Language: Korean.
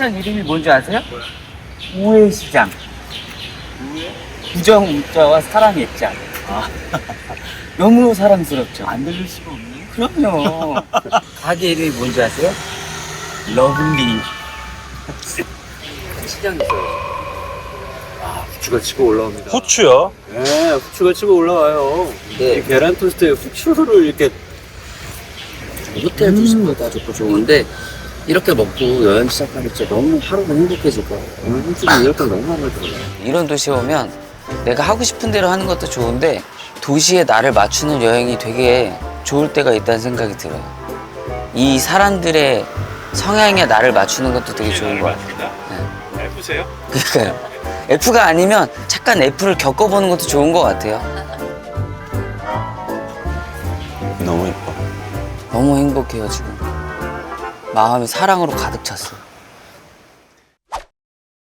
시장 이름이 뭔지 아세요? 우회 시장. 부정 우자와 사랑 예자. 너무 사랑스럽죠. 안 들릴 수가 없네. 그럼요. 가게 이름이 뭔지 아세요? 러블리. 시장에서 아, 후추가 치고 올라옵니다. 후추요? 네, 후추가 치고 올라와요. 네. 이 계란 토스트에 후추를 이렇게 호텔 주식보다 좋고 좋은데 이렇게 먹고 여행 시작하면 진짜 너무 하루가 행복해질 거예요. 이렇게 너무 마음에 들어요. 이런 도시에 오면 내가 하고 싶은 대로 하는 것도 좋은데 도시에 나를 맞추는 여행이 되게 좋을 때가 있다는 생각이 들어요. 이 사람들의 성향에 나를 맞추는 것도 되게 좋은 것 같아요. 네. F세요? 그러니까요. F가 아니면 잠깐 F를 겪어보는 것도 좋은 것 같아요. 너무 예뻐. 너무 행복해요, 지금. 마음이 사랑으로 가득 찼어요.